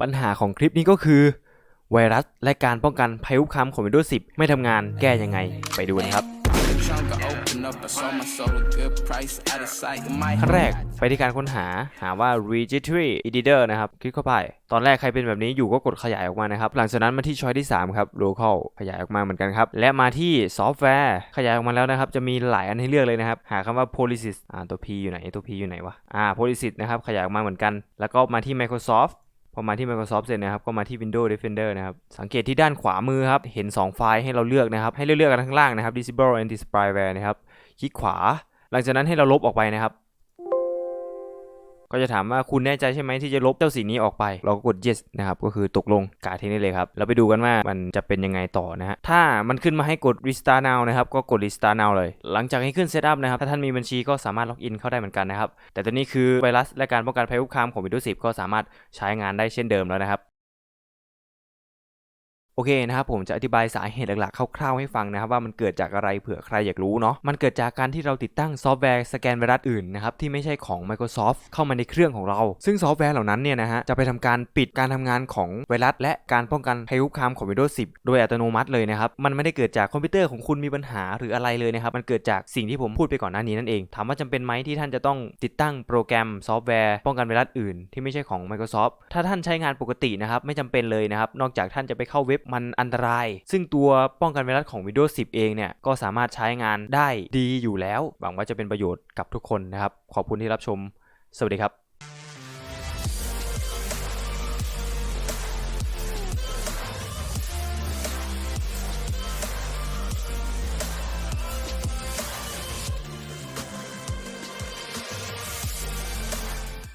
ปัญหาของคลิปนี้ก็คือ ไวรัสและการป้องกันภัยคุกคามของ Windows 10 ไม่ทำงานแก้ยังไงไปดูกันครับขั้นแรกไปที่การค้นหาหาว่า registry editor นะครับ คลิกเข้าไป ตอนแรกใครเป็นแบบนี้อยู่ก็กดขยายออกมานะครับ หลังจากนั้นมาที่ช้อยที่ 3 ครับ local ขยายออกมาเหมือนกันครับ และมาที่ซอฟต์แวร์ขยายออกมาแล้วนะครับ จะมีหลายอันให้เลือกเลยนะครับ หาคำว่า policies อ่าตัว P อยู่ไหนตัว P อยู่ไหนวะอ่า policies นะครับ ขยายออกมาเหมือนกัน แล้วก็มาที่ Microsoft พอมาที่ Microsoft เสร็จนะครับ ก็มาที่ Windows Defender นะครับ สังเกตที่ด้านขวามือครับ เห็น 2 ไฟล์ให้เราเลือกนะครับ ให้เลือกกันข้างล่างนะครับ disable anti spyware นะครับ คลิกขวา หลังจากนั้นให้เราลบออกไปนะครับ ก็จะถามว่าคุณแน่ใจใช่ไหมที่จะลบเจ้าสีนี้ออกไป เราก็กด yes นะครับ ก็คือตกลงกาทิ้งได้เลยครับเราไปดูกันว่ามันจะเป็นยังไงต่อนะฮะ ถ้ามันขึ้นมาให้กด restart now นะครับ ก็กด restart now เลย หลังจากให้ขึ้น setup นะครับ ถ้าท่านมีบัญชีก็สามารถล็อกอินเข้าได้เหมือนกันนะครับ แต่ตัวนี้คือไวรัสและการป้องกันภัยคุกคามของ Windows 10 ก็สามารถใช้งานได้เช่นเดิมแล้วนะครับ อเคนะครับผมจะอธิบายสาเหตุหลักๆคร่าวๆให้ฟังนะครับว่ามันเกิดจากอะไรเผื่อใครอยากรู้เนาะมันเกิดจากการที่เราติดตั้งซอฟต์แวร์สแกนไวรัสอื่นนะครับที่ไม่ใช่ของ Microsoft เข้ามาในเครื่องของเรา ซึ่งซอฟต์แวร์เหล่านั้นเนี่ยนะฮะจะไปทำการปิดการทำงานของไวรัส และการป้องกันภัยคุกคามของ Windows 10 โดยอัตโนมัติเลยนะครับมันไม่ได้เกิดจากคอมพิวเตอร์ของคุณมีปัญหาหรืออะไรเลยนะครับมันเกิดจากสิ่งที่ผมพูดไปก่อนหน้านี้นั่นเองถามว่าจำเป็นไหมที่ท่านจะต้องติดตั้งโปรแกรมซอฟต์แวร์ป้องกันไวรัสอื่น ที่ไม่ใช่ของ Microsoft ถ้าท่านใช้งานปกตินะครับไม่จำเป็นเลยนะครับนอกจากท่านจะไปเข้าเว็บมันอันตราย ซึ่งตัวป้องกันไวรัสของ Windows 10 เองเนี่ยก็สามารถใช้งานได้ดีอยู่แล้ว หวังว่าจะเป็นประโยชน์กับทุกคนนะครับ ขอบคุณที่รับชม สวัสดีครับ